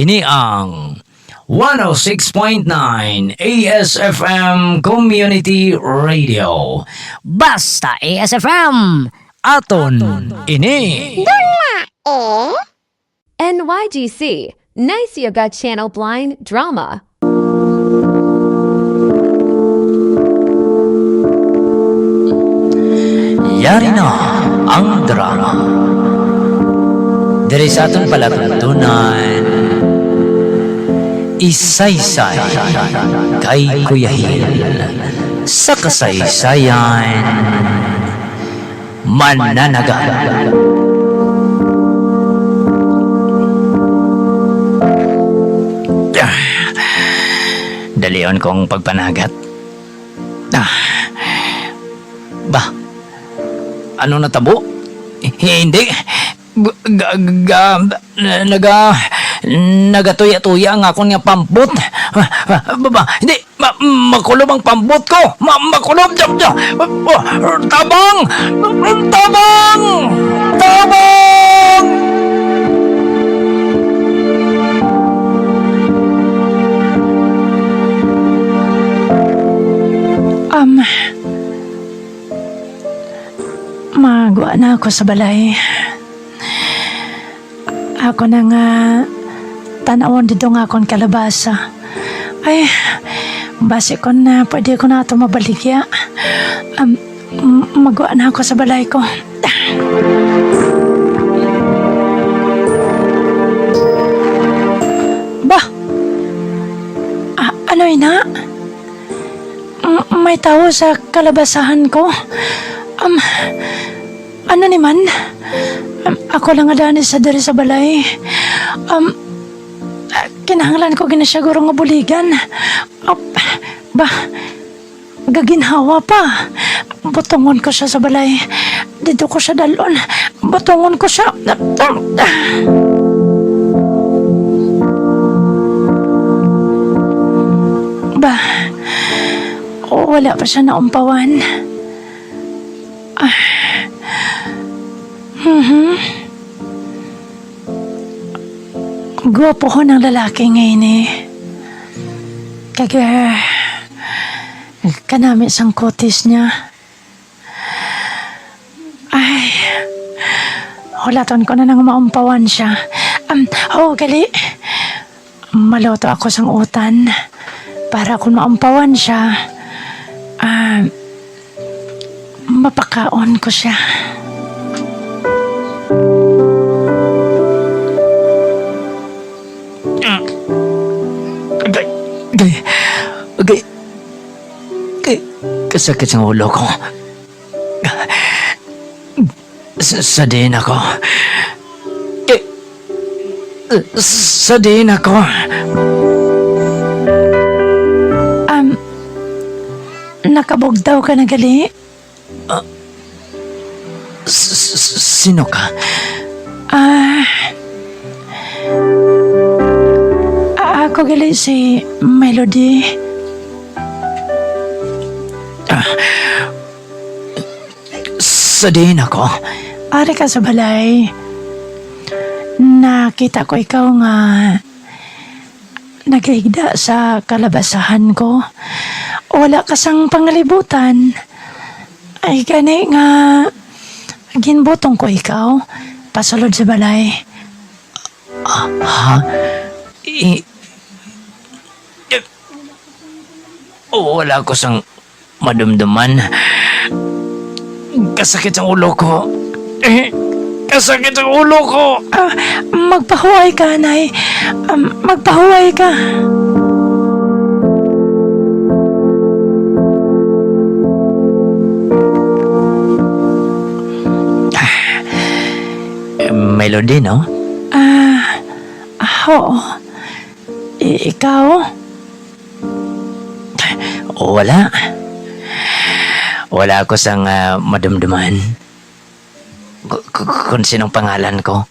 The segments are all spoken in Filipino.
Ini ang 106.9 ASFM Community Radio. Basta ASFM! Aton ini. NYGC, Nice Yoga Channel Blind Drama. Yari na ang drama. Diri sa aton palatuntunan, isaysay kay Kuya Hil sa kasaysayan mananaga. Dalion kong pagpanagat. Ah. Ba, ano natabo? Hindi. G- ga, ga, naga, nagatuya-tuya ang akong nga pambot. Baba, hindi, ma, makulob ang pambot ko. Ma, makulob, jam, jam. Tabang! Tabang! Tabang! Um, magwa na ako sa balay. Ako na nga tanawon dito nga akong kalabasa. Ay, base ko na pwede ko na ito mabaligya. Um, m- magwa na ako sa balay ko. Bah! Ah, ano ina? May tao sa kalabasahan ko. Um, ano ni man? Um, ako lang adani sa diri sa balay. Um, kinahanglan ko ginasiguro nga buligan. Um, ba, gaginhawa pa. Butungon ko siya sa balay. Dito ko siya dalon. Butungon ko siya. Ba, wala pa siya naumpawan. Ah. Mhm. Gwapo ko ng lalaki ngayon eh. Kaya, kanami sang kotis niya. Ay, hulaton ko na nang maumpawan siya. Um, oh, gali. Maloto ako sang utan para kung maumpawan siya, ah, mapakaon ko siya. Gay, gay, gay, kasakit sa ulo ko. Sa- Sadin ako. Gay, ako. Um, nakabugdaw ka na gali? S- s- Sino ka? Ah, ah, ako gali si Melody. Sadin ako. Ari ka sa balay. Nakita ko ikaw nga nagigda sa kalabasahan ko. Wala ka sang pangalibutan. Ay gani nga ginbutong ko ikaw pasulod sa balay. Ha? I... Wala ko sang madumduman. Kasakit ang ulo ko. Eh, kasakit ang ulo ko. Ah, magpahuway ka, Nay. Um, magpahuway ka. Eh, Melody, no? Ah, ah, oo. I- ikaw? Wala. Wala ko sang ah, madumduman. Kung sinong pangalan ko.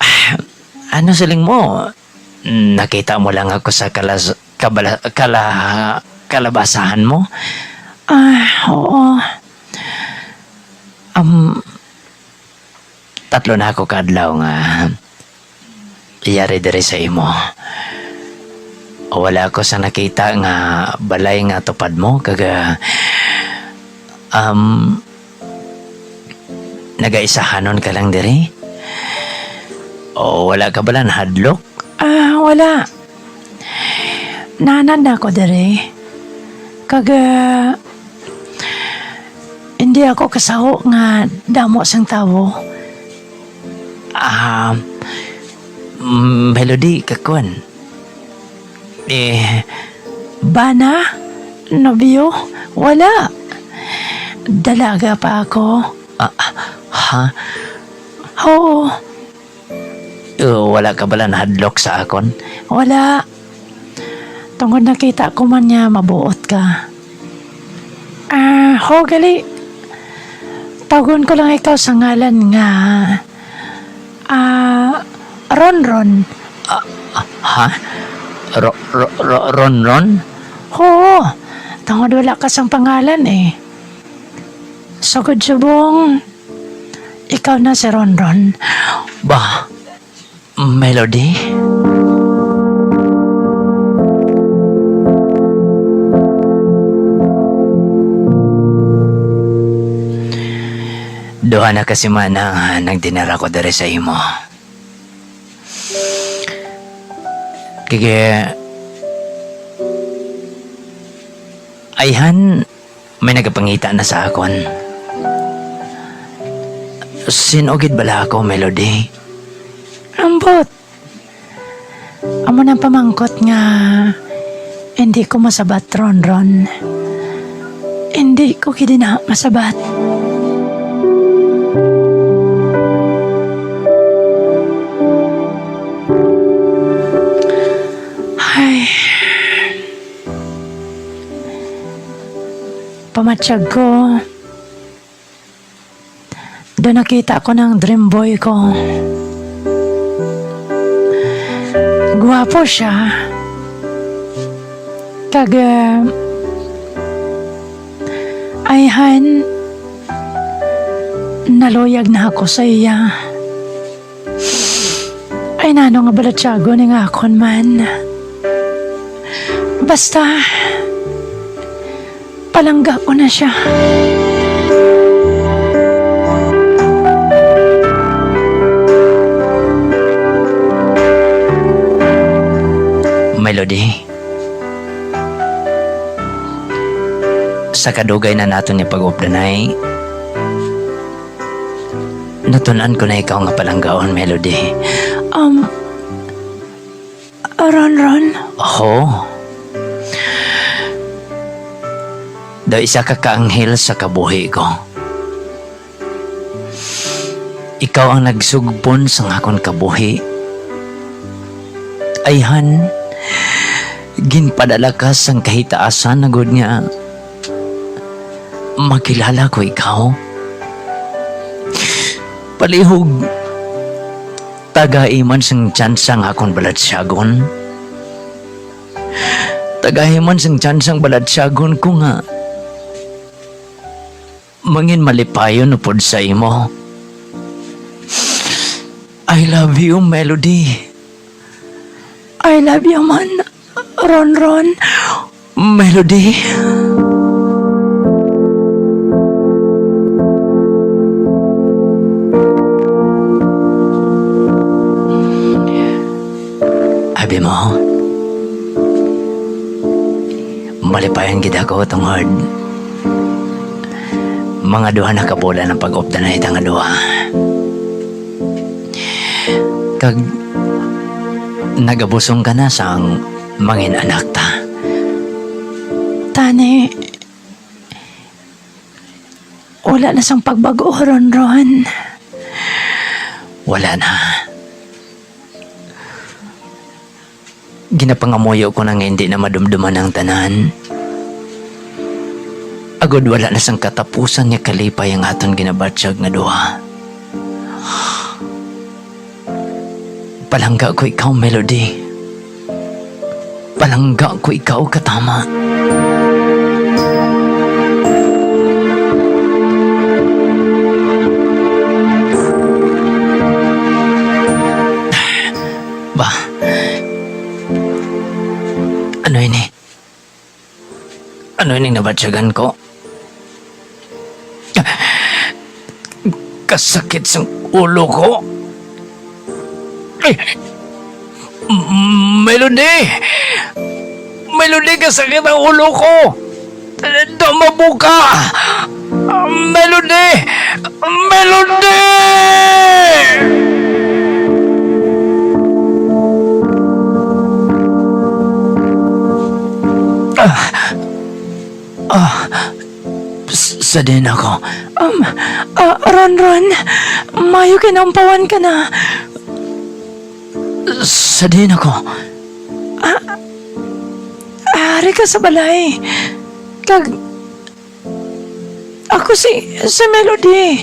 Ah, Ano siling mo? Nakita mo lang ako sa kalas, kabala, kala, kalabasahan mo? Ah, oo. Um, tatlo na ako kadlaw nga iyari diri sa imo. Wala ko sa nakita nga balay nga tupad mo kaga um nagaisahanon ka lang diri. O wala ka bala hadlok? Ah, wala. Nanan na ako dere. Kaga hindi ako kasaho nga damo sang tawo. Ah, mm, melody kakwan. Eh, Bana? Nobyo? Wala. Dalaga pa ako. ah, ha? Oo, Uh, wala ka bala hadlok sa akon? wala. Tungod nakita ko man niya mabuot ka. Ah, ho, gali. Tagon ko lang ikaw sa ngalan nga. Ah, Ron Ron. Ha? Ro, ro, ro, ron ron? Oo, tungod wala ka sang pangalan eh. Sugod subong. Ikaw na si Ron Ron. Ba? Melody? Duha na kasi man ang nagdinara ko dere sa imo. Kaya... Ayhan, may nagapangita na sa akon. Sinugid bala ako, Melody? Ambot. Amo nang pamangkot nga hindi ko masabat Ron Ron. Hindi ko kidi na masabat. Pamatsyag ko. Doon nakita ko ng dream boy ko. Guwapo siya. Kaga... Ayhan, naluyag na ako sa iya. Ay nano nga balatsago ni nga akon man. Basta, palangga ko na siya. Melody. Sa kadugay na nato ni pag-updanay, natunan ko na ikaw nga palanggaon, Melody. Um, Ron Ron, Oh. Daw isa ka kaanghel sa kabuhi ko. Ikaw ang nagsugbon sa akon kabuhi. Ayhan, ginpadala ka sang kahitaasan na gud nga makilala ko ikaw. Palihog, tagaiman sang tsansang akong baladsyagon. Tagahiman sang tsansang baladsyagon ko nga. Mangin malipayon upod sa imo. I love you, Melody. I love you man. Ron Ron, Melody. Abi mo, malipayan gid ako tungod mga duha na kabola ng pag-opta na itang duha. Kag nagabusong ka na sang mangin anak ta. tani. Wala na sang pagbago, Ron Ron. Wala na. Ginapangamoyo ko nang hindi na madumduman ang tanan. Agod wala na sang katapusan niya kalipay ang aton ginabatsyag nga duha. Palangga ko ikaw, Melody. Palangga ko ikaw, katama. Ba? Ano ini? Ano ini nabatsagan ko? Kasakit sa ulo ko. Ay! Melody! Melody, kasakit ang ulo ko! Dumabo ka! Melody! Melody! S- Sadin ako. Um, ah, Ron, Ron, mayo kinampawan ka na. Sadin ako. Ari ka sa balay. Kag... Ako si... si Melody.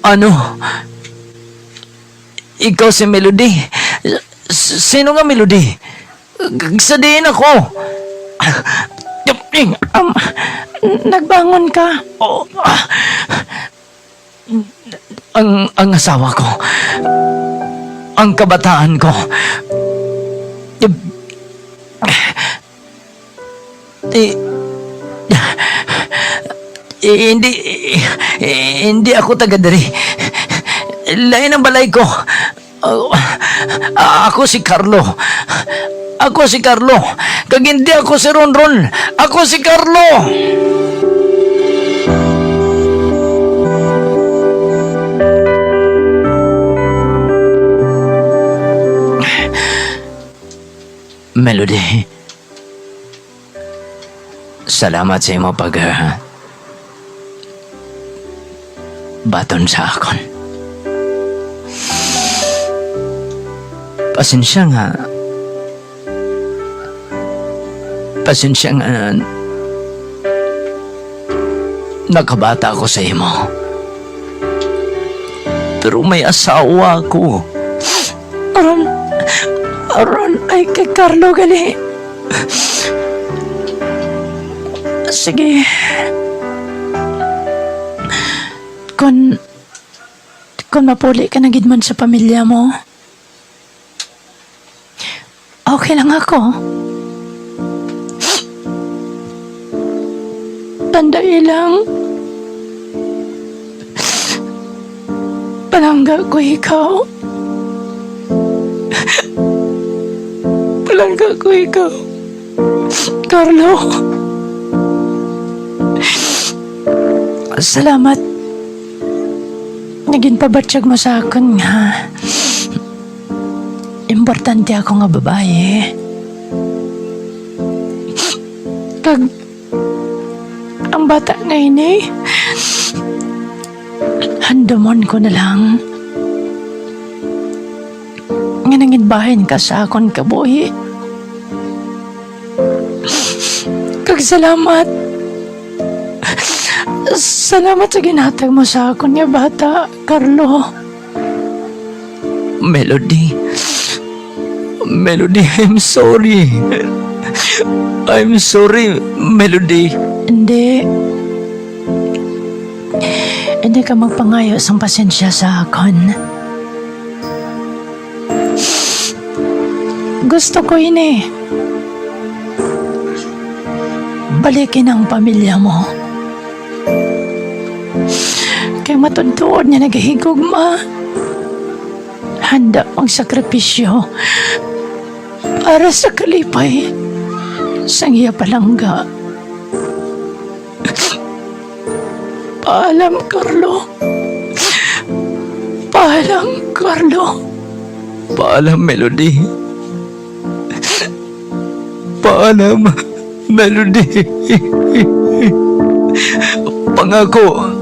Ano? Ikaw si Melody. S- sino nga Melody? G- Sadin ako. Yaping. Um, nagbangon ka. Oh, ah. ang ang asawa ko. Ang kabataan ko. Eh, eh, hindi eh, hindi ako taga diri. Lain ang balay ko. Ah, ako si Carlo. Ako si Carlo. Kag hindi ako si Ronron. Ako si Carlo. Melody. Salamat sa imo pag ah, baton sa akon. Pasensya nga. Pasensya nga. Nakabata ako sa imo. Pero may asawa ako. Ron, Ron, ay kay Carlo gali. Sige. Kung, kung mapuli ka na gid man sa pamilya mo, okay lang ako. Lang, palangga ko ikaw. Palangga ko ikaw. Carlo. Salamat. Naging pabatsyag mo sa akin nga. Importante ako nga babae. Kag ang bata na ini, handamon ko na lang. Nga nangidbahin ka sa akon kabuhi. Kag salamat. Salamat sa ginatag mo sa akon nga bata, Carlo. Melody. Melody, I'm sorry. I'm sorry, Melody. Hindi. Hindi ka magpangayo sa pasensya sa akon. Gusto ko ini. Balikin ang pamilya mo. Kay matuntuon niya nagahigugma. Handa ang sakripisyo para sa kalipay sa iya palangga. Paalam, Carlo. Paalam, Carlo. Paalam, Melody. Paalam, Melody. Pangako,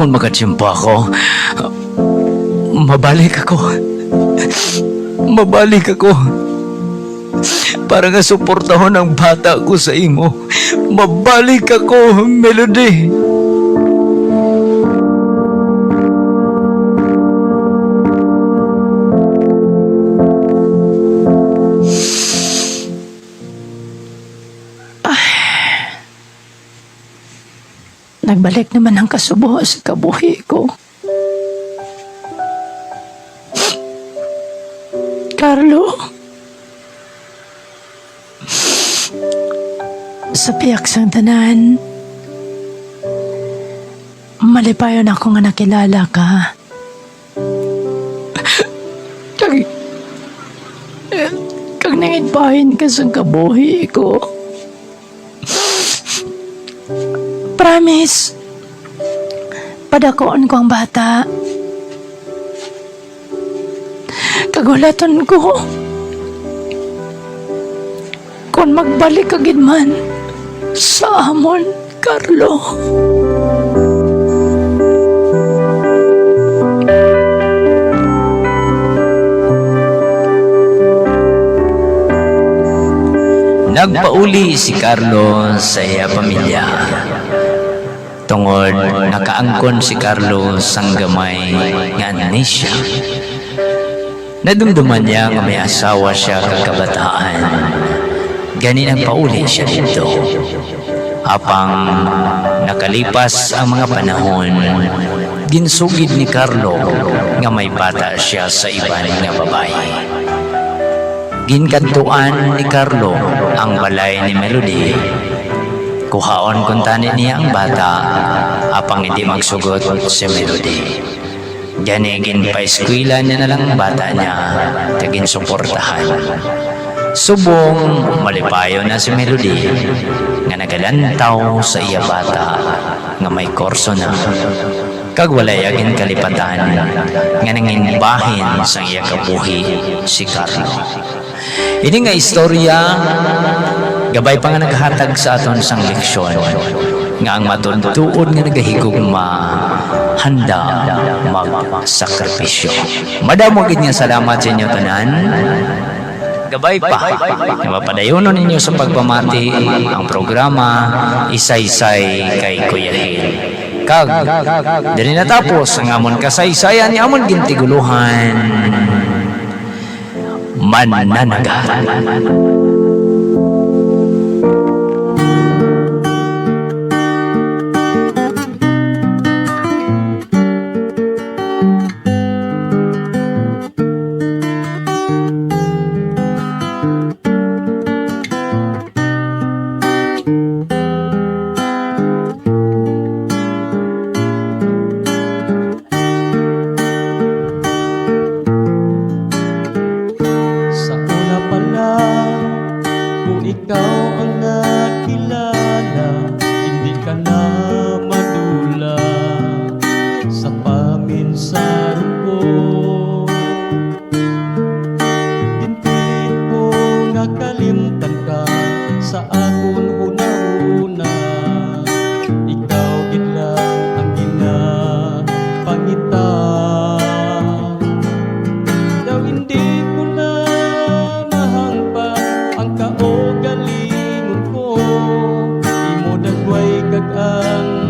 kung makatsimpo ako, mabalik ako. Mabalik ako. Para nga suportahon ang bata ko sa imo. Mabalik ako, Melody. Nagbalik naman ang kasubo sa kabuhi ko. Carlo. Sa piyak sang tanan, malipayon ako nga nakilala ka. Kag, kag nangitbahin ka sa kabuhi ko. Promise, padakoon ko ang bata. Kagulatan ko. Kung magbalik ka gid man sa amon, Carlo. Nagpauli si Carlo sa iya pamilya. Tungod nakaangkon si Carlo sang gamay nga amnesia. Nadumduman niya nga may asawa siya kakabataan. Gani nagpauli siya dito. Apang nakalipas ang mga panahon, ginsugid ni Carlo nga may bata siya sa iban nga babae. Ginkantuan ni Carlo ang balay ni Melody. Kuhaon kung tani bata, apang hindi magsugot si Melody. Gani ginpaeskwila niya na lang ang bata niya, tagin suportahan. Subong, malipayo na si Melody, nga nagalantaw sa iya bata, nga may korso na. Kag walay agin kalipatan, nga nanginbahin sa iya kabuhi si Carlo. Ini nga istorya, gabay pa nga naghatag sa aton sang leksyon, nga ang matuntuod nga nagahigugma, handa magsakripisyo. Madamo gid nga salamat sa inyo tanan. Gabay pa, nga mapadayonon ninyo sa pagpamati ang programa Isaysay kay Kuya Hil. Kag, dili natapos ang amon kasaysayan ni amon gintiguluhan mananagat. Imodagway kag ang